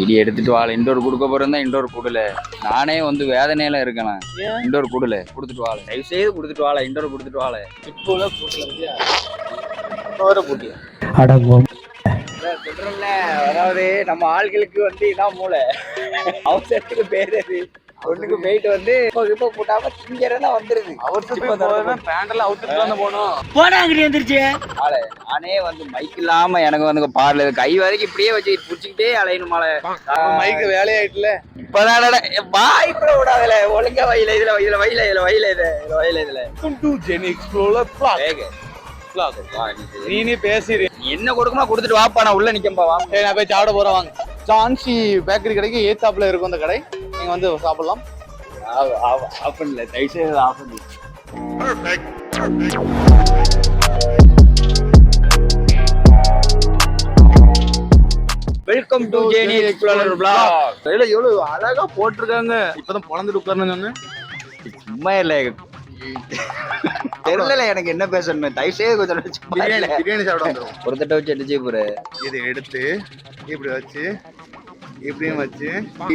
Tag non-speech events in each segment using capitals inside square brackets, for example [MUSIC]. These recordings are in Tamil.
இடி எடுத்துட்டு வாழ இண்டோர் கொடுக்க போறேன் தான் இண்டோர் கொடுல. நானே வந்து வேதனையில இருக்கேன்? இண்டோர் கொடுல. கொடுத்துட்டு வாழ தயவு செய்து கொடுத்துட்டு வாழ இண்டோர் கொடுத்துட்டு வாழ இப்போ போட்டியா போட்டியா அடங்கும் சொல்றேன்ல அதாவது நம்ம ஆள்களுக்கு வந்து இதான் மூளை. அவசரத்துக்கு பேர் அது ஒண்ணுக்கு போயிட்டு வந்து இப்போ இப்போ போட்டாம திங்கிறதா வந்துருது. அவர்கிட்ட பேண்டெல்லாம் அவுத்துட்டு வந்து போகணும் போனாங்கடி வந்துருச்சு. ஆளு நானே வந்து மைக் இல்லாம எனக்கு வந்து பாடல கை வரைக்கும் இப்படியே வச்சு புடிச்சுக்கிட்டே அலையணும் மாலை. மைக்கு வேலையாயிட்டுல இப்பதான் வாய் கூட விடாதல. ஒழுங்கா வயல இதுல இதுல வயல இதுல வயல இது இதுல வயல இதுல. டு ஜெனி எக்ஸ்ப்ளோரர் பிளாக் நீ பேசிடு என்ன கொடுக்குமா கொடுத்துட்டு வாப்பா நான் உள்ள நிக்கம்பா வா. நான் போய் சாப்பிட போறேன் வாங்க. ஜான்சி பேக்கரி கடைக்கு ஏத்தாப்புல இருக்கும் அந்த கடை. நீங்க வந்து சாப்பிடலாம். ஆஃப் பண்ணல தயவு செய்து ஆஃப் பண்ணு welcome to Jenny explorer blog கையில எவ்வளவு அழகா போட்டிருக்காங்க. இப்பதான் பொழந்துட்டு உட்கார்ந்து சொன்னேன். சும்மா இல்ல தெரியல எனக்கு என்ன பேசணும் தயவு செய்து கொஞ்சம் பிரியாணி இல்ல. பிரியாணி சாப்பிட ஒரு தட்டை வச்சு செய்ய போற இதை எடுத்து இப்படி வச்சு இப்படியும் வச்சு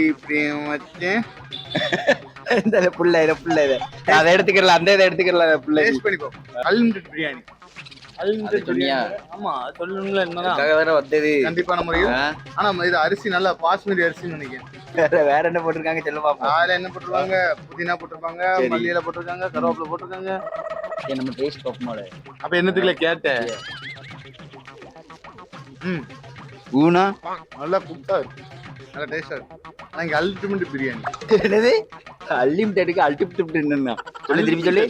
இப்படியும் வச்சு. இந்த புள்ள இதை புள்ள இதை. அதை எடுத்துக்கிறல அந்த இதை எடுத்துக்கிறல புள்ள. டேஸ்ட் பண்ணிக்கோ. அன்லிமிட்டட் பிரியாணி அன்லிமிட்டட் சொன்னியா? பிரியாணி ஆமா சொல்லணும்ல என்னன்னா அதுக்காக தானே வந்தது. கண்டிப்பான முறையில்? ஆனா இது அரிசி நல்லா பாஸ்மதி அரிசின்னு நினைக்கிறேன். வேற வேற என்ன போட்டிருக்காங்க சொல்ல பாப்போம். அதுல என்ன போட்டிருப்பாங்க புதினா போட்டிருப்பாங்க. மல்லியில போட்டிருக்காங்க கருவேப்பிலை போட்டிருக்காங்க. நம்ம டேஸ்ட் பார்ப்போமால அப்ப என்னத்துக்குல கேட்ட? ம். ஊனா? நல்லா குக்கா இருக்கு. நல்லா டேஸ்டா இருக்கு. இங்க அல்டிமேட் பிரியாணி. என்னது? அன்லிமிட்டெடுக்கு அல்டிமிட் என்னன்னா? சொல்லி திருப்பி சொல்லி.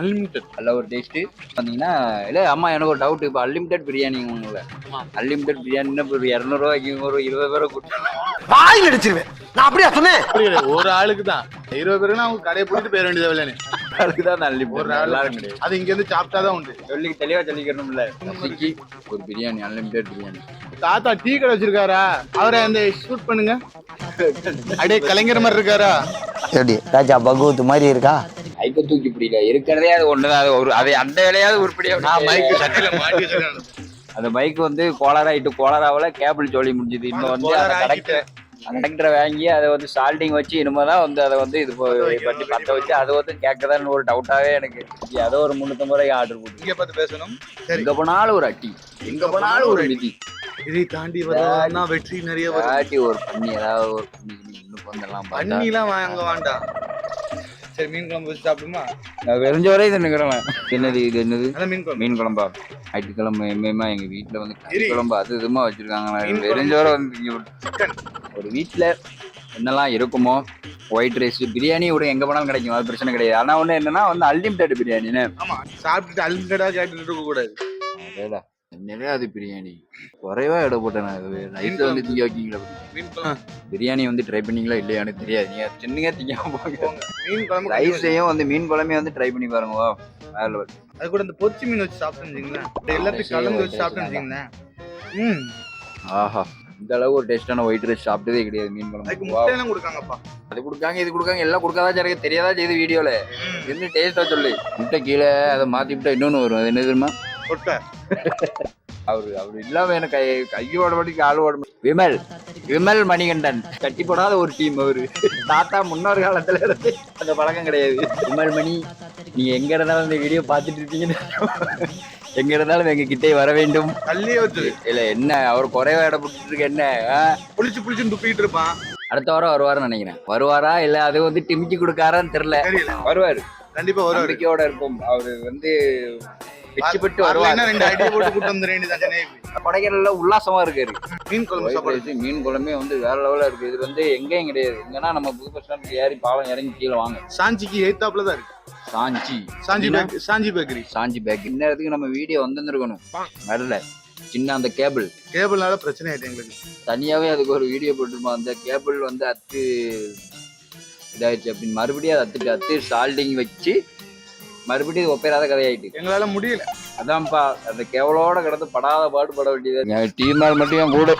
அன்லிமிட்டட் நல்ல ஒரு டேஸ்ட்டு பார்த்தீங்கன்னா இல்லை அம்மா எனக்கு ஒரு டவுட் இப்போ அன்லிமிட்டெட் பிரியாணி உங்களை. அன்லிமிட்டெட் பிரியாணின்னா இப்போ ஒரு இரநூறுவாய்க்கு ஒரு இருபது பேரை கூட்டு வாயில் அடிச்சிருவேன். நான் அப்படியா சொன்னேன்? ஒரு ஆளுக்கு தான். இருபது பேருக்குன்னா அவங்க கடையை போட்டு போயிட வேண்டியது இல்லைன்னு அதுக்கு தான் அன்லிமிட்டெட் ஒரு ஆள் எல்லாரும் கிடையாது. அது இங்க இருந்து சாப்பிட்டாதான் உண்டு. சொல்லி தெளிவாக சொல்லிக்கணும்ல ஒரு பிரியாணி அன்லிமிட்டெட் பிரியாணி. தாத்தா டீ கடை வச்சிருக்காரா? அவரை அந்த ஷூட் பண்ணுங்க. அப்படியே கலைஞர் மாதிரி இருக்காரா? எப்படி? ராஜா பகவத் மாதிரி இருக்கா? ஐக்க தூக்கி பிடிக்கல. இருக்கிறதே அது ஒன்று தான் அது ஒரு அதை அந்த வேலையாவது உருப்படியாக நான் மைக்கு சட்டையில மாட்டி அந்த பைக் வந்து கோளாராயிட்டு கோளாராவில் கேபிள் ஜோலி முடிஞ்சுது. இன்னும் வந்து அந்த கனெக்டர் அந்த கனெக்டரை வாங்கி அதை வந்து சால்டிங் வச்சு இனிமே தான் வந்து அதை வந்து இது பண்ணி பற்ற வச்சு அதை வந்து கேட்கதான்னு ஒரு டவுட்டாகவே எனக்கு. ஏதோ ஒரு முந்நூற்றம்பது ரூபாய்க்கு ஆர்டர் போட்டு. இங்க பார்த்து பேசணும். எங்க போனாலும் ஒரு அட்டி. எங்க போனாலும் ஒரு மிதி இதை தாண்டி வரலாம் வெற்றி நிறைய வரும். ஆட்டி ஒரு பண்ணி ஏதாவது ஒரு பண்ணி இன்னும் வந்துடலாம் பண்ணிலாம் வாங்க வேண்டாம் சரி மீன் குழம்பு வச்சு சாப்பிடுமா? நான் வெறிஞ்சவரே இது நிற்கிறேன் என்னது இது என்னது? மீன் குழம்பு. மீன் குழம்பா? ஞாயிற்றுக்கிழமை எம்மையுமா எங்க வீட்டுல வந்து கறி. குழம்பு அது இதுமா வச்சிருக்காங்க குழம்பு. வெறிஞ்சவரை வந்து ஒரு- சிக்கன் ஒரு வீட்ல என்னெல்லாம் இருக்குமோ ஒயிட் ரைஸ் பிரியாணி கூட எங்க போனாலும் கிடைக்கும் அது பிரச்சனை கிடையாது. ஆனா ஒண்ணு என்னன்னா வந்து அன்லிமிட்டட் பிரியாணின்னு. ஆமா சாப்பிட்டுட்டு அல்மிட்டடா கேட்டுட்டு இருக்க கூடாது அதேடா. அது பிரியாணி? குறைவா இடம் போட்டேன் நைட்ல வந்து வைக்கீங்களா குழம்பு. பிரியாணி வந்து ட்ரை பண்ணீங்களா இல்லையான்னு தெரியாது. நீங்க சின்னங்க திங்காம போங்க. மீன் குழம்பு ரைஸையும் வந்து மீன் குழம்பையும் வந்து ட்ரை பண்ணி பாருங்க வேற. அது கூட இந்த பொச்சி மீன் வச்சு சாப்பிட்டேன்னு வச்சுங்களேன் எல்லாத்தையும் கலந்து வச்சு சாப்பிட்டேன்னு வச்சுங்களேன் ம். ஆஹா. இந்த அளவு ஒரு டேஸ்டான ஒயிட் ரைஸ் சாப்பிட்டதே கிடையாது மீன் அதுக்கு குழம்பு. முட்டையெல்லாம் கொடுக்காங்கப்பா. அது கொடுக்காங்க இது கொடுக்காங்க எல்லாம் கொடுக்காதான் எனக்கு தெரியாதா செய்யுது வீடியோல? என்ன டேஸ்டா சொல்லு? முட்டை கீழே அதை மாத்தி விட்டா இன்னொன்னு வரும். அது என்ன தெரியுமா? அவரு அவர் இல்லாம எனக்கு கை கையோட மணி காலோட மணி விமல் விமல் மணிகண்டன் கட்டி போடாத ஒரு டீம் அவரு. தாத்தா முன்னோர் காலத்துல இருந்து அந்த பழக்கம் கிடையாது. விமல் மணி நீங்க எங்க இருந்தாலும் இந்த வீடியோ பார்த்துட்டு இருக்கீங்கன்னு எங்க இருந்தாலும் எங்க கிட்டே வர வேண்டும். தள்ளியே வச்சு இல்ல என்ன அவர் குறைவா இடம் போட்டுட்டு இருக்க என்ன? புளிச்சு புளிச்சுன்னு துப்பிட்டு இருப்பான். அடுத்த வாரம் வருவாருன்னு நினைக்கிறேன். வருவாரா இல்ல அது வந்து டிமிக்கி கொடுக்காரான்னு தெரியல. வருவாரு. கண்டிப்பா வருவாரு. இருப்போம். அவரு வந்து வெற்றி பெற்று வருவார். ரெண்டு அடி போட்டு கூட்டு வந்து வேண்டியதான் சென்னைக்கு கொடைக்கானல்ல உல்லாசமா இருக்காரு. மீன் குழம்பு சாப்பாடு. மீன் குழம்பே வந்து வேற லெவல்ல இருக்கு. இது வந்து எங்கேயும் கிடையாது. எங்கன்னா நம்ம புது பஸ் ஏறி பாலம் இறங்கி கீழே வாங்க. சாஞ்சிக்கு எய்த்தாப்புல தான் இருக்கு. சாஞ்சி. சாஞ்சி? பேக்கரி சாஞ்சி பேக்கரி சாஞ்சி பேக் இந்த இடத்துக்கு நம்ம வீடியோ வந்திருக்கணும் வரல. சின்ன அந்த கேபிள் கேபிள்னால பிரச்சனை ஆயிட்டு எங்களுக்கு. தனியாவே அதுக்கு ஒரு வீடியோ போட்டிருப்போம் அந்த கேபிள் வந்து அத்து இதாயிடுச்சு. அப்படின்னு மறுபடியும் அதை அத்துட்டு அத்து சால்டிங் வச்சு மறுபடியும் ஒப்பேராத கதையாயிட்டு. எங்களால முடியல. அதான்ப்பா அந்த கேவலோட கிடந்து படாத பாடு பட வேண்டியது டீம் நாள் மட்டும் என் கூட.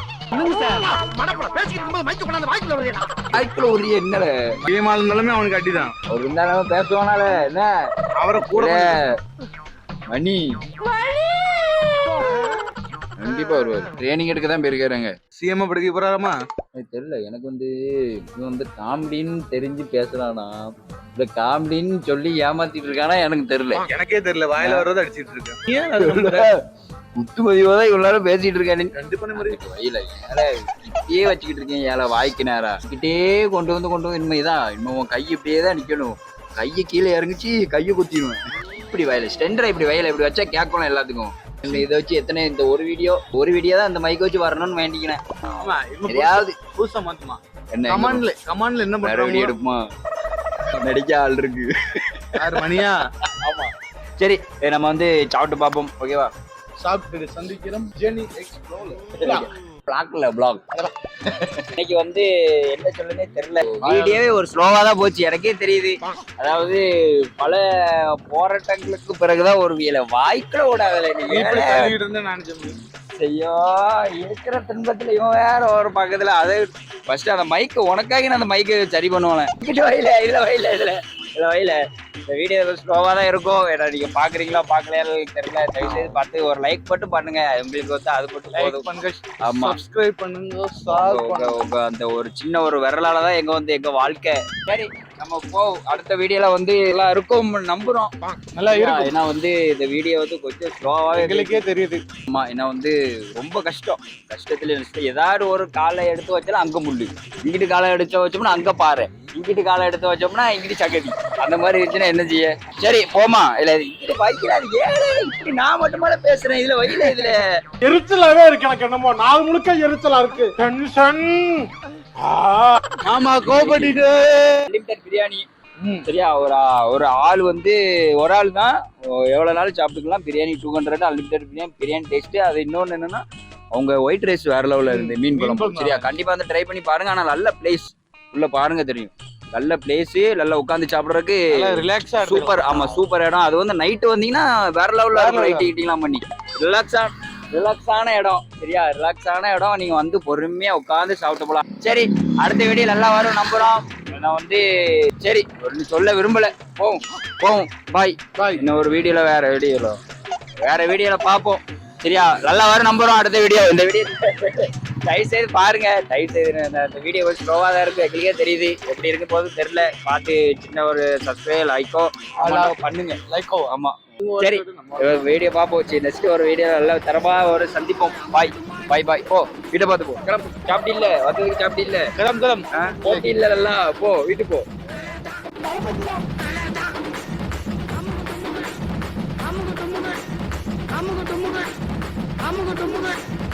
ஒரு என்ன? கேமால் இருந்தாலுமே அவனுக்கு அடிதான். அவர் இருந்தாலும் பேசுவானால என்ன? அவரை கூட மணி? கண்டிப்பா வருவாரு. ட்ரைனிங் எடுக்க தான் போயிருக்காருங்க. சிஎம் படிக்க போறாராமா? எனக்கு தெரியல. எனக்கு வந்து இவன் வந்து காமெடின்னு தெரிஞ்சு பேசுறானா இந்த காமெடின்னு சொல்லி ஏமாத்திட்டு இருக்கானா எனக்கு தெரியல. எனக்கே தெரியல. வாயில வர்றது அடிச்சிட்டு இருக்கேன். ஏன்? முத்து மதிவா தான் இவ்வளவு நேரம் பேசிட்டு இருக்கானு. கண்டிப்பா வயல ஏல இப்படியே வச்சுக்கிட்டு இருக்கேன். ஏல வாய்க்கு நேரா. கிட்டே கொண்டு வந்து கொண்டு வந்து இனிமேதான் இன்னும் உன் கை இப்படியே தான் நிக்கணும். கையை கீழே இறங்கிச்சு கையை குத்திடுவேன். இப்படி வயல ஸ்டெண்டரை இப்படி வயல இப்படி வச்சா கேட்கணும் எல்லாத்துக்கும். இந்த இதை வச்சு எத்தனை இந்த ஒரு வீடியோ ஒரு வீடியோ தான் அந்த மைக் வச்சு வரணும்னு வேண்டிக்கினேன் ஆமா எதையாவது புதுசா மாத்துமா? என்ன கமாண்ட்ல கமாண்ட்ல என்ன வேற வீடியோ எடுப்புமா? நடிக்க ஆள் இருக்கு. யாரு மணியா? ஆமா. சரி நம்ம வந்து சாப்பிட்டு பார்ப்போம் ஓகேவா சாப்பிட்டு சந்திக்கிறோம். ஜெனி எக்ஸ்ப்ளோர் பிளாக்ல பிளாக் [LAUGHS] இன்னைக்கு வந்து என்ன சொல்லுனே தெரியல. வீடியோவே ஒரு ஸ்லோவா தான் போச்சு எனக்கே தெரியுது. அதாவது பல போராட்டங்களுக்கு பிறகுதான் ஒரு வீல. நான் ஜெமினி. ஐயோ இருக்கிற துன்பத்துல இவன் வேற ஒரு பக்கத்துல. அது ஃபர்ஸ்ட் அந்த மைக்கு உனக்காக நான் அந்த மைக்கு சரி பண்ணுவானே. வயல இல்ல வயல இதுல. இல்ல வயல இந்த வீடியோ ஸ்லோவா தான் இருக்கும். ஏன்னா நீங்க பாக்குறீங்களா பாக்கலையா தெரியல. தயவு செய்து பார்த்து ஒரு லைக் மட்டும் பண்ணுங்க. உங்களுக்கு வந்து அது மட்டும் போதும். பண்ணுங்க ஆமா. சப்ஸ்கிரைப் பண்ணுங்க ஷேர் உங்க- பண்ணுங்க. உங்க அந்த ஒரு சின்ன ஒரு விரலால தான் எங்க வந்து எங்க வாழ்க்கை. சரி நம்ம போ. அடுத்த வீடியோல வந்து எல்லாம் இருக்கும் நம்புறோம். நல்லா இருக்கும். ஏன்னா வந்து இந்த வீடியோ வந்து கொஞ்சம் ஸ்லோவாவே எங்களுக்கே தெரியுது. ஆமா ஏன்னா வந்து ரொம்ப கஷ்டம். கஷ்டத்துல ஏதாவது ஒரு காலை எடுத்து வச்சாலும் அங்க முள்ளு. இங்கிட்டு காலை எடுத்து வச்சோம்னா அங்க பாரு இங்கிட்டு காலை எடுத்து வச்சோம்னா இங்கிட்டு சகதி. அந்த மாதிரி இருந்துச்சுன்னா என்ன செய்ய? சரி போமா இல்ல இது இங்கிட்டு வைக்கிறாரு ஏழை இப்படி நான் மட்டுமால பேசுறேன். இதுல வையில இதுல. எரிச்சலாவே இருக்கு எனக்கு என்னமோ. நாள் முழுக்க எரிச்சலா இருக்கு. டென்ஷன் ஆமா கோபடிட்டு அன்லிமிட்டட் பிரியாணி. சரியா? ஒரு ஒரு ஆள் வந்து ஒரு ஆள் தான் எவ்வளவு நாள் சாப்பிட்டுக்கலாம்? Biryani two hundred unlimited biryani biryani taste அது இன்னொன்னு என்னன்னா அவங்க ஒயிட் ரைஸ் வேற லெவல்ல இருந்து மீன் குழம்பு. குழம்பு. சரியா? கண்டிப்பா வந்து ட்ரை பண்ணி பாருங்க. ஆனா நல்ல பிளேஸ் உள்ள பாருங்க தெரியும். நல்ல பிளேஸ் நல்லா உட்காந்து சாப்பிடுறதுக்கு ரிலாக்ஸா சூப்பர் ஆமா சூப்பர் இடம். அது வந்து நைட் வந்தீங்கன்னா வேற லெவல்ல கிட்டிங்லாம் பண்ணி. ரிலாக்ஸா ரிலாக்ஸான இடம். சரியா? ரிலாக்ஸான இடம். நீங்க வந்து பொறுமையா உட்காந்து சாப்பிட்டு போலாம். சரி அடுத்த வீடியோ நல்லா வரும். நம்புறோம். நான் வந்து சரி ஒண்ணு சொல்ல விரும்பல. போவோம். போவோம். பாய் பாய் இன்னும் ஒரு வீடியோல வேற வீடியோல வேற வீடியோல பாப்போம் சரியா? நல்லா வரும். நம்புறோம். அடுத்த வீடியோ இந்த வீடியோ தயவு செய்து பாருங்க. தயவு செய்து இந்த- இந்த வீடியோ ஸ்லோவா தான் இருக்கு. எங்களுக்கே தெரியுது. எப்படி இருக்கு போது தெரியல. பார்த்து சின்ன ஒரு சப்ஸ்கிரைப் லைக்கோ பண்ணுங்க. லைக்கோ ஆமா. சரி வீடியோ பார்ப்போம். நெக்ஸ்ட் ஒரு வீடியோ நல்லா தரமா ஒரு சந்திப்போம். பாய் பாய் பாய் போ வீட்டை பார்த்து போ. கிளம்பு. சாப்பிட்டு இல்ல. வந்ததுக்கு சாப்பிட்டு இல்ல. கிளம் கிளம் ஆ, போட்டி இல்ல நல்லா. போ வீட்டுக்கு போ. அமுகு டுமுகள் அமுகு. டுமுகள் அமுகு.